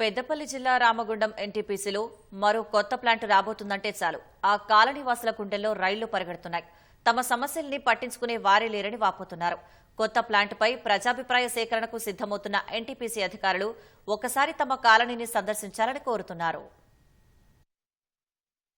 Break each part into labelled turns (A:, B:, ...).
A: పెద్దపల్లి జిల్లా రామగుండం ఎన్టీపీసీలో మరో కొత్త ప్లాంట్ రాబోతుందంటే చాలు. ఆ కాలనీవాసుల గుండెల్లో రైళ్ళు పరిగెడుతున్నాయి. తమ సమస్యల్ని పట్టించుకునే వారే లేరని వాపోతున్నారు. కొత్త ప్లాంట్పై ప్రజాభిప్రాయ సేకరణకు సిద్దమవుతున్న ఎన్టీపీసీ అధికారులు ఒకసారి తమ కాలనీని సందర్శించాలని కోరుతున్నారు.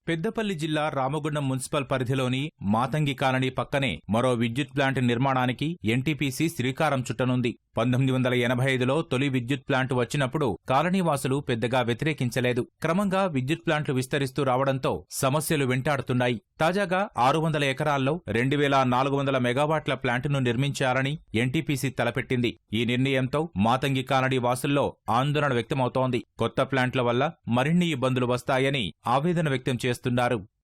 B: పెద్దపల్లి జిల్లా రామగుండం మున్సిపల్ పరిధిలోని మాతంగి కాలనీ పక్కనే మరో విద్యుత్ ప్లాంట్ నిర్మాణానికి ఎన్టీపీసీ శ్రీకారం చుట్టనుంది. పంతొమ్మిది వందల ఎనభై ఐదులో తొలి విద్యుత్ ప్లాంట్ వచ్చినప్పుడు కాలనీవాసులు పెద్దగా వ్యతిరేకించలేదు. క్రమంగా విద్యుత్ ప్లాంట్లు విస్తరిస్తూ రావడంతో సమస్యలు వెంటాడుతున్నాయి. తాజాగా ఆరు వందల ఎకరాల్లో రెండు వేల నాలుగు వందల మెగావాట్ల ప్లాంటును నిర్మించాలని ఎన్టీపీసీ తలపెట్టింది. ఈ నిర్ణయంతో మాతంగి కాలనీ వాసుల్లో ఆందోళన వ్యక్తమవుతోంది. కొత్త ప్లాంట్ల వల్ల మరిన్ని ఇబ్బందులు వస్తాయని ఆవేదన వ్యక్తం చేస్తున్నారు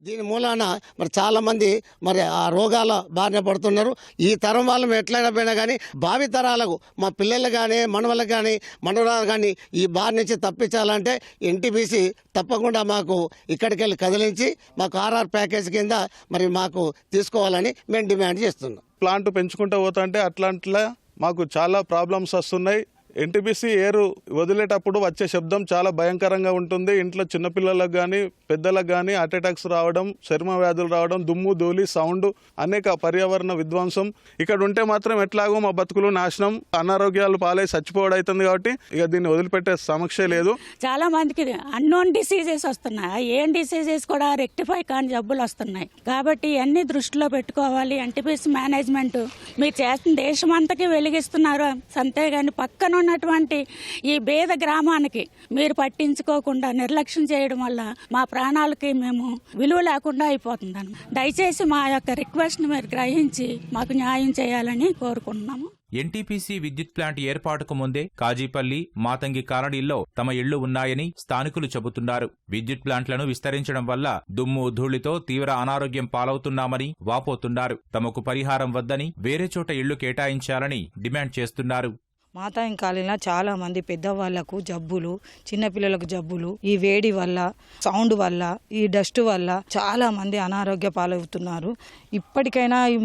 C: దీని మూలాన మరి చాలా మంది మరి ఆ రోగాల బారిన పడుతున్నారు. ఈ తరం వాళ్ళం ఎట్లయినా పోయినా కానీ భావి తరాలకు మా పిల్లలు కానీ మనవలకు కానీ మనవరాలు కానీ ఈ బారి నుంచి తప్పించాలంటే ఎన్టీబీసీ తప్పకుండా మాకు ఇక్కడికి వెళ్ళి కదిలించి మాకు ఆర్ఆర్ ప్యాకేజ్ కింద మరి మాకు తీసుకోవాలని మేము డిమాండ్ చేస్తున్నాం.
D: ప్లాంట్ పెంచుకుంటూ పోతుంటే అట్లాంటిలా మాకు చాలా ప్రాబ్లమ్స్ వస్తున్నాయి. ఎన్టీపీసీ ఏరు వదిలేటప్పుడు వచ్చే శబ్దం చాలా భయంకరంగా ఉంటుంది. ఇంట్లో చిన్నపిల్లలకు కానీ పెద్దలకు కానీ హార్ట్ అటాక్స్ రావడం చర్మ వ్యాధులు రావడం దుమ్ము ధూళి సౌండ్ అనేక పర్యావరణ విధ్వంసం. ఇక్కడ ఉంటే మాత్రం ఎట్లాగో మా బతుకులు నాశనం అనారోగ్యాలు పాలై చచ్చిపోవడం అవుతుంది కాబట్టి ఇక దీన్ని వదిలిపెట్టే సమస్య లేదు.
E: చాలా మందికి అన్నోన్ డిసీజెస్ వస్తున్నాయి. ఏం డిసీజెస్ కూడా రెక్టిఫై కాని జబ్బులు వస్తున్నాయి. కాబట్టి అన్ని దృష్టిలో పెట్టుకోవాలి. ఎన్టీపీసీ మేనేజ్మెంట్ మీరు చేస్తున్న దేశం అంతకి వెలిగిస్తున్నారు. అంతేగాని పక్కన ఉన్నటువంటి ఈ బేద గ్రామానికి మీరు పట్టించుకోకుండా నిర్లక్ష్యం చేయడం వల్ల మా ప్రాణాలకి మేము విలువ లేకుండా అయిపోతుందని దయచేసి మా యొక్క రిక్వెస్ట్ని మీరు గ్రహించి మాకు న్యాయం చేయాలని కోరుకుంటున్నాము.
B: ఎన్టీపీసీ విద్యుత్ ప్లాంట్ ఏర్పాటుకు ముందే కాజీపల్లి మాతంగి కాలనీల్లో తమ ఇళ్ళు ఉన్నాయని స్థానికులు చెబుతున్నారు. విద్యుత్ ప్లాంట్లను విస్తరించడం వల్ల దుమ్ము ధూళితో తీవ్ర అనారోగ్యం పాలవుతున్నామని వాపోతున్నారు. తమకు పరిహారం వద్దని వేరే చోట ఇళ్ళు కేటాయించాలని డిమాండ్ చేస్తున్నారు.
F: మాతాయం కాలంలో చాలా మంది పెద్దవాళ్ళకు జబ్బులు చిన్నపిల్లలకు జబ్బులు ఈ వేడి వల్ల సౌండ్ వల్ల ఈ డస్ట్ వల్ల చాలా మంది అనారోగ్య పాలవుతున్నారు. ఇప్పటికైనా ఈ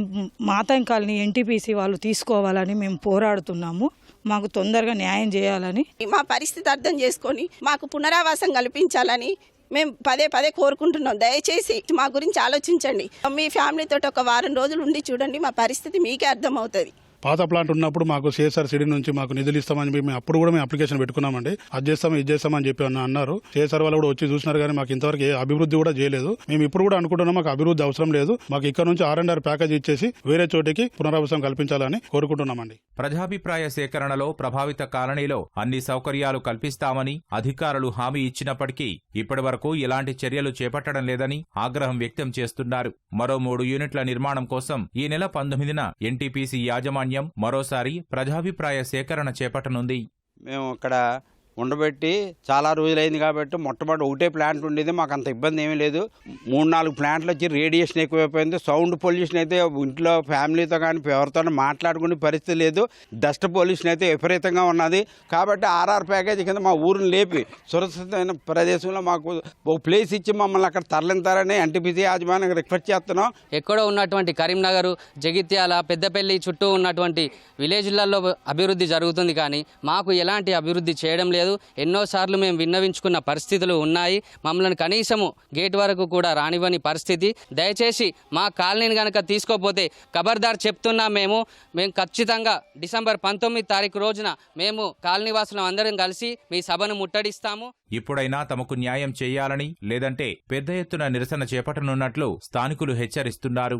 F: మాతా కాలనీ ఎన్టీపీసీ వాళ్ళు తీసుకోవాలని మేము పోరాడుతున్నాము. మాకు తొందరగా న్యాయం చేయాలని
G: మా పరిస్థితి అర్థం చేసుకొని మాకు పునరావాసం కల్పించాలని మేము పదే పదే కోరుకుంటున్నాం. దయచేసి మా గురించి ఆలోచించండి. మీ ఫ్యామిలీతో ఒక వారం రోజులు ఉండి చూడండి మా పరిస్థితి మీకే అర్థమవుతుంది.
H: పాత ప్లాంట్ ఉన్నప్పుడు మాకు సిఎస్ఆర్ సిడి నుంచి మాకు నిధులు ఇస్తామని మేము అప్పుడు కూడా మేము అప్లికేషన్ పెట్టుకున్నామండి. అది చేస్తాం ఇది చేస్తామని చెప్పి అన్నారు. సిఎస్ఆర్ వాళ్ళు కూడా వచ్చి చూసినారు కానీ మాకు ఇంతవరకు ఏ అభివృద్ధి కూడా చేయలేదు. మేము ఇప్పుడు కూడా అనుకుంటున్నాం మాకు అభివృద్ధి అవసరం లేదు. మాకు ఇక్కడ నుంచి ఆర్ అండ్ ఆర్ ప్యాకేజ్ ఇచ్చేసి వేరే చోటికి పునరావాసం కల్పించాలని కోరుకుంటున్నామండి.
B: ప్రజాభిప్రాయ సేకరణలో ప్రభావిత కాలనీలో అన్ని సౌకర్యాలు కల్పిస్తామని అధికారులు హామీ ఇచ్చినప్పటికీ ఇప్పటివరకు ఎలాంటి చర్యలు చేపట్టడం లేదని ఆగ్రహం వ్యక్తం చేస్తున్నారు. మరో మూడు యూనిట్ల నిర్మాణం కోసం ఈ నెల పంతొమ్మిదిన ఎన్టీపీసీ యాజమాన్యం మరోసారి ప్రజాభిప్రాయ సేకరణ చేపట్టనుంది.
I: మేము ఇక్కడ ఉండబెట్టి చాలా రోజులైంది కాబట్టి మొట్టమొదటి ఒకటే ప్లాంట్ ఉండేది మాకు అంత ఇబ్బంది ఏమీ లేదు. మూడు నాలుగు ప్లాంట్లు వచ్చి రేడియేషన్ ఎక్కువైపోయింది. సౌండ్ పొల్యూషన్ అయితే ఇంట్లో ఫ్యామిలీతో కానీ ఎవరితో మాట్లాడుకునే పరిస్థితి లేదు. డస్ట్ పొల్యూషన్ అయితే విపరీతంగా ఉన్నది. కాబట్టి ఆర్ఆర్ ప్యాకేజీ కింద మా ఊరిని లేపి సురక్షితమైన ప్రదేశంలో మాకు ఒక ప్లేస్ ఇచ్చి మమ్మల్ని అక్కడ తరలింతారని ఎన్టీపీసీ యాజమాన్యం రిక్వెస్ట్ చేస్తున్నాం.
J: ఎక్కడో ఉన్నటువంటి కరీంనగర్ జగిత్యాల పెద్దపల్లి చుట్టూ ఉన్నటువంటి విలేజ్లలో అభివృద్ధి జరుగుతుంది కానీ మాకు ఎలాంటి అభివృద్ధి చేయడం లేదు. ఎన్నోసార్లు మేము విన్నవించుకున్న పరిస్థితులు ఉన్నాయి. మమ్మల్ని కనీసము గేట్ వరకు కూడా రానివ్వని పరిస్థితి. దయచేసి మా కాలనీని కనుక తీసుకోపోతే ఖబర్దార్ చెప్తున్నా మేము. మేము ఖచ్చితంగా డిసెంబర్ పంతొమ్మిది తారీఖు రోజున మేము కాలనీ వాసులం అందరం కలిసి మీ సభను ముట్టడిస్తాము.
B: ఇప్పుడైనా తమకు న్యాయం చేయాలని లేదంటే పెద్ద ఎత్తున నిరసన చేపట్టనున్నట్లు స్థానికులు హెచ్చరిస్తున్నారు.